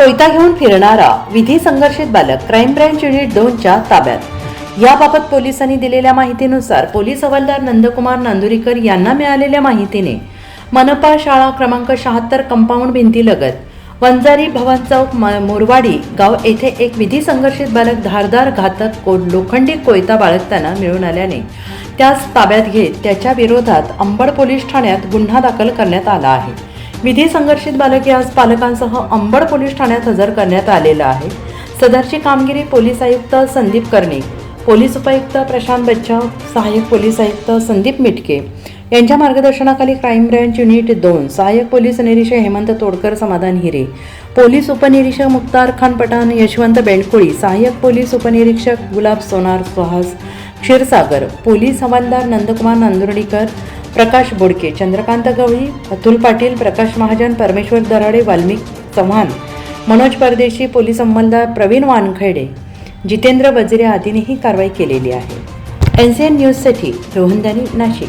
कोयता घेऊन फिरणारा विधी संघर्षित बालक क्राईम ब्रँच युनिट दोनच्या ताब्यात. याबाबत पोलिसांनी दिलेल्या माहितीनुसार पोलीस हवालदार नंदकुमार नांदुरीकर यांना मिळालेल्या माहितीने मनपा शाळा क्रमांक शहात्तर कंपाऊंड भिंतीलगत वंजारी भवन चौक म- मोरवाडी गाव येथे एक विधी संघर्षित बालक धारदार घातक को लोखंडी कोयता बाळगताना मिळून आल्याने त्यास ताब्यात घेत त्याच्या विरोधात अंबड पोलीस ठाण्यात गुन्हा दाखल करण्यात आला आहे. विधी संघर्षित बालक आज पालकांसह अंबड पोलीस ठाण्यात हजर करण्यात आलेलं आहे. सदरची कामगिरी पोलीस आयुक्त संदीप कर्णे पोलीस उपायुक्त प्रशांत बच्चाव सहाय्यक पोलीस आयुक्त संदीप मिटके. यांच्या मार्गदर्शनाखाली क्राईम ब्रँच युनिट दोन सहाय्यक पोलीस निरीक्षक हेमंत तोडकर समाधान हिरे पोलीस उपनिरीक्षक मुक्तार खान पठाण यशवंत बेंडकुळी सहाय्यक पोलीस उपनिरीक्षक गुलाब सोनार सुहास क्षीरसागर पोलीस हवालदार नंदकुमार नांदुर्डीकर प्रकाश बोडके चंद्रकांत गवळी अतुल पाटील प्रकाश महाजन परमेश्वर दराडे वाल्मिक चव्हाण मनोज परदेशी पोलीस अंमलदार प्रवीण वानखेडे जितेंद्र वजिरे आदींनी ही कारवाई केलेली आहे. एन सी एन न्यूजसाठी रोहनदानी नाशिक.